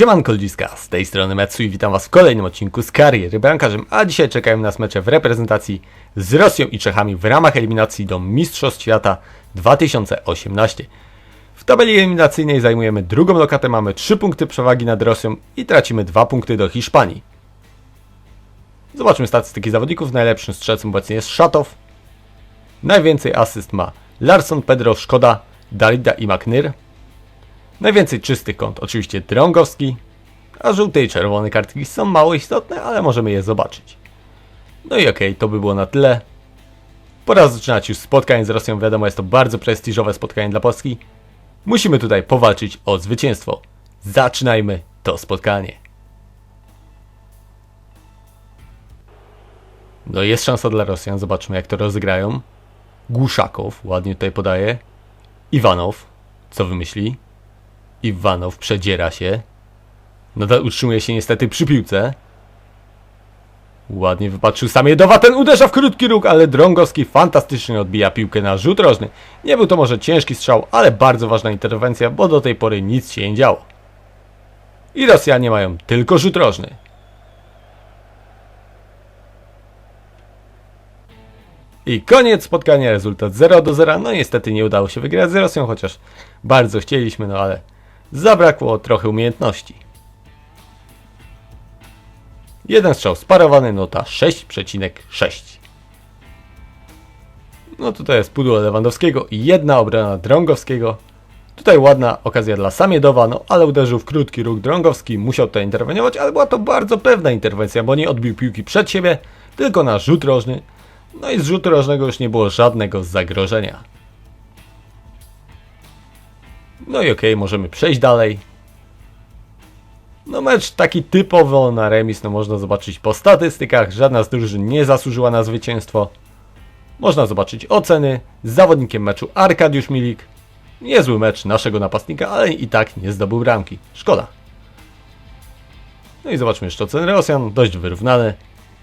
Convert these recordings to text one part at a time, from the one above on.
Siemanko ludziska, z tej strony Metsu i witam was w kolejnym odcinku z kariery bramkarzem, a dzisiaj czekają nas mecze w reprezentacji z Rosją i Czechami w ramach eliminacji do Mistrzostw Świata 2018. W tabeli eliminacyjnej zajmujemy drugą lokatę, mamy 3 punkty przewagi nad Rosją i tracimy 2 punkty do Hiszpanii. Zobaczmy statystyki zawodników, najlepszym strzelcem obecnie jest Szatow, najwięcej asyst ma Larson, Pedro, Szkoda, Dalida i McNir, Najwięcej czystych kąt oczywiście Drągowski, a żółte i czerwone kartki są mało istotne, ale możemy je zobaczyć. No i okej, to by było na tyle. Pora zaczynać już spotkanie z Rosją, wiadomo jest to bardzo prestiżowe spotkanie dla Polski. Musimy tutaj powalczyć o zwycięstwo. Zaczynajmy to spotkanie. No jest szansa dla Rosjan, zobaczmy jak to rozegrają. Głuszakow, ładnie tutaj podaje. Iwanow, co wymyśli? Iwanow przedziera się. Nadal utrzymuje się niestety przy piłce. Ładnie wypatrzył sam Jedowa, ten uderza w krótki róg, ale Drągowski fantastycznie odbija piłkę na rzut rożny. Nie był to może ciężki strzał, ale bardzo ważna interwencja, bo do tej pory nic się nie działo. I Rosjanie mają tylko rzut rożny. I koniec spotkania, rezultat 0 do 0. No niestety nie udało się wygrać z Rosją, chociaż bardzo chcieliśmy, no ale zabrakło trochę umiejętności. Jeden strzał sparowany, nota 6,6. No tutaj jest pudło Lewandowskiego i jedna obrona Drągowskiego. Tutaj ładna okazja dla Samiedowa, no ale uderzył w krótki róg Drągowski, musiał tutaj interweniować, ale była to bardzo pewna interwencja, bo nie odbił piłki przed siebie, tylko na rzut rożny. No i z rzutu rożnego już nie było żadnego zagrożenia. No i okej, możemy przejść dalej. No mecz taki typowo na remis, no można zobaczyć po statystykach, żadna z drużyn nie zasłużyła na zwycięstwo. Można zobaczyć oceny, z zawodnikiem meczu Arkadiusz Milik. Niezły mecz naszego napastnika, ale i tak nie zdobył bramki. Szkoda. No i zobaczmy jeszcze oceny Rosjan, dość wyrównane.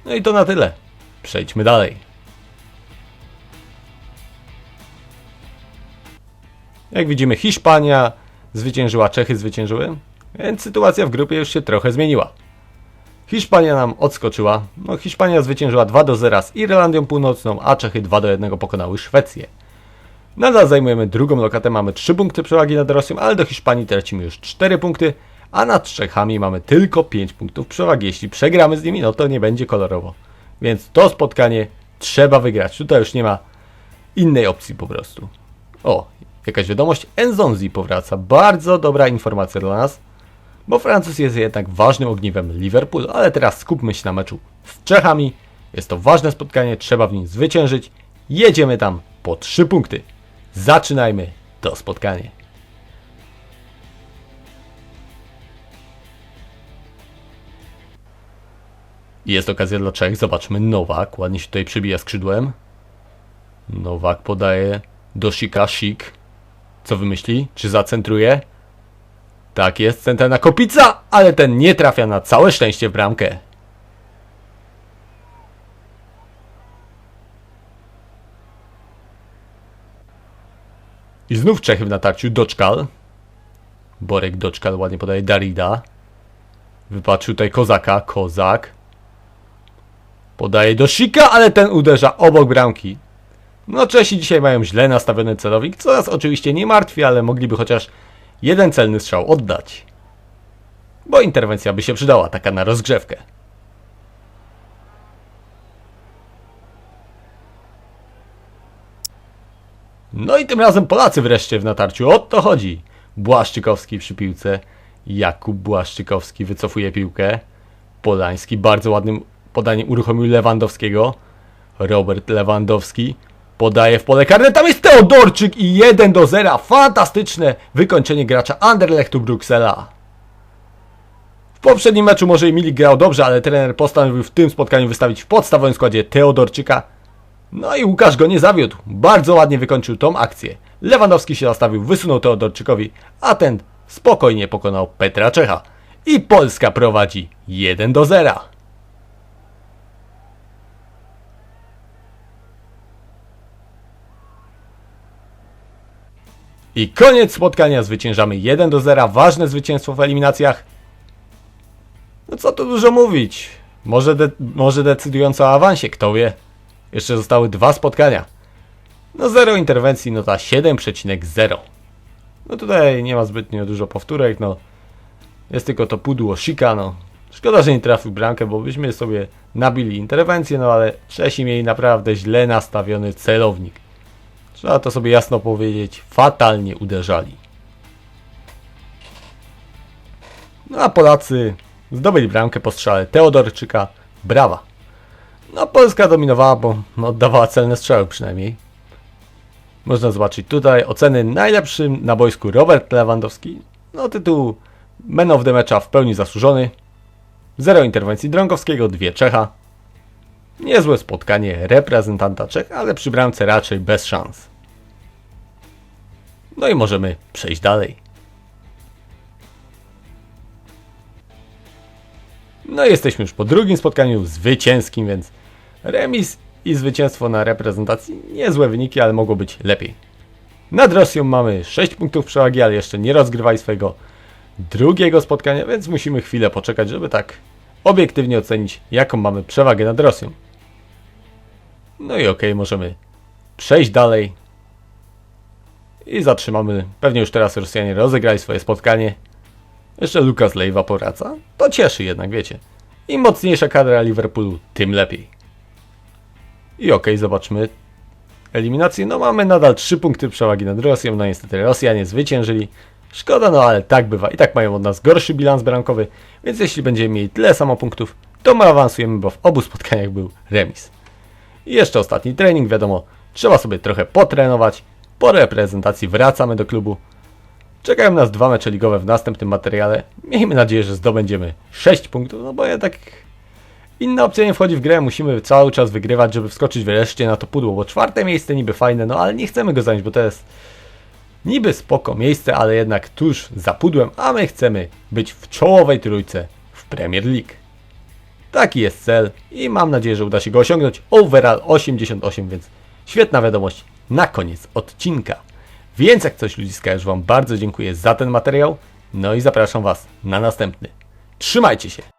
No i to na tyle. Przejdźmy dalej. Jak widzimy Hiszpania zwyciężyła, Czechy zwyciężyły, więc sytuacja w grupie już się trochę zmieniła. Hiszpania nam odskoczyła. No, Hiszpania zwyciężyła 2 do 0 z Irlandią Północną, a Czechy 2 do 1 pokonały Szwecję. Nadal zajmujemy drugą lokatę, mamy 3 punkty przewagi nad Rosją, ale do Hiszpanii tracimy już 4 punkty, a nad Czechami mamy tylko 5 punktów przewagi. Jeśli przegramy z nimi, no to nie będzie kolorowo. Więc to spotkanie trzeba wygrać. Tutaj już nie ma innej opcji po prostu. O, jakaś wiadomość. Enzonzi powraca. Bardzo dobra informacja dla nas, bo Francuz jest jednak ważnym ogniwem Liverpoolu, ale teraz skupmy się na meczu z Czechami. Jest to ważne spotkanie, trzeba w nim zwyciężyć. Jedziemy tam po 3 punkty. Zaczynajmy to spotkanie. Jest okazja dla Czech. Zobaczmy Nowak. Ładnie się tutaj przybija skrzydłem. Nowak podaje do Sika. Sik. Co wymyśli? Czy zacentruje? Tak jest, centralna kopica, ale ten nie trafia na całe szczęście w bramkę. I znów Czechy w natarciu Doczkal. Borek Doczkal ładnie podaje Darida. Wypatrzył tutaj Kozaka. Kozak. Podaje do Sika, ale ten uderza obok bramki. No Czesi dzisiaj mają źle nastawiony celownik, co nas oczywiście nie martwi, ale mogliby chociaż jeden celny strzał oddać. Bo interwencja by się przydała, taka na rozgrzewkę. No i tym razem Polacy wreszcie w natarciu, o to chodzi. Błaszczykowski przy piłce, Jakub Błaszczykowski wycofuje piłkę. Polański bardzo ładnym podaniem uruchomił Lewandowskiego. Robert Lewandowski Podaje w pole karne, tam jest Teodorczyk i 1 do 0. Fantastyczne wykończenie gracza Anderlechtu Bruksela. W poprzednim meczu może Emili grał dobrze, ale trener postanowił w tym spotkaniu wystawić w podstawowym składzie Teodorczyka. No i Łukasz go nie zawiódł. Bardzo ładnie wykończył tą akcję. Lewandowski się nastawił, wysunął Teodorczykowi, a ten spokojnie pokonał Petra Czecha. I Polska prowadzi 1 do 0. I koniec spotkania, zwyciężamy 1 do 0, ważne zwycięstwo w eliminacjach. No co tu dużo mówić. Może, de może decydująco o awansie, kto wie. Jeszcze zostały dwa spotkania. No zero interwencji, nota 7,0. No tutaj nie ma zbytnio dużo powtórek, no. Jest tylko to pudło Shika, no. Szkoda, że nie trafił bramkę, bo byśmy sobie nabili interwencję, no ale Czesi mieli naprawdę źle nastawiony celownik. Trzeba to sobie jasno powiedzieć, fatalnie uderzali. No a Polacy zdobyli bramkę po strzale Teodorczyka. Brawa. No Polska dominowała, bo oddawała celne strzały przynajmniej. Można zobaczyć tutaj oceny najlepszym na boisku Robert Lewandowski. No tytuł Man of the Matcha w pełni zasłużony. Zero interwencji Drągowskiego, dwie Czecha. Niezłe spotkanie reprezentanta Czech, ale przy bramce raczej bez szans. No i możemy przejść dalej. No i jesteśmy już po drugim spotkaniu zwycięskim, więc remis i zwycięstwo na reprezentacji niezłe wyniki, ale mogło być lepiej. Nad Rosją mamy 6 punktów przewagi, ale jeszcze nie rozgrywali swojego drugiego spotkania, więc musimy chwilę poczekać, żeby tak obiektywnie ocenić, jaką mamy przewagę nad Rosją. No i okej, możemy przejść dalej. I zatrzymamy. Pewnie już teraz Rosjanie rozegrali swoje spotkanie. Jeszcze Lukas Leiva powraca. To cieszy jednak, wiecie. Im mocniejsza kadra Liverpoolu, tym lepiej. I okej, zobaczmy eliminację. No mamy nadal 3 punkty przewagi nad Rosją. No niestety Rosjanie zwyciężyli. Szkoda, no ale tak bywa. I tak mają od nas gorszy bilans bramkowy, więc jeśli będziemy mieli tyle samo punktów, to my awansujemy, bo w obu spotkaniach był remis. I jeszcze ostatni trening, wiadomo, trzeba sobie trochę potrenować. Po reprezentacji wracamy do klubu. Czekają nas dwa mecze ligowe w następnym materiale. Miejmy nadzieję, że zdobędziemy 6 punktów, no bo jednak inna opcja nie wchodzi w grę. Musimy cały czas wygrywać, żeby wskoczyć wreszcie na to pudło, bo czwarte miejsce niby fajne, no ale nie chcemy go zająć, bo to jest niby spoko miejsce, ale jednak tuż za pudłem, a my chcemy być w czołowej trójce w Premier League. Taki jest cel i mam nadzieję, że uda się go osiągnąć. Overall 88, więc świetna wiadomość na koniec odcinka. Więc jak coś ludziska, już Wam bardzo dziękuję za ten materiał. No i zapraszam Was na następny. Trzymajcie się!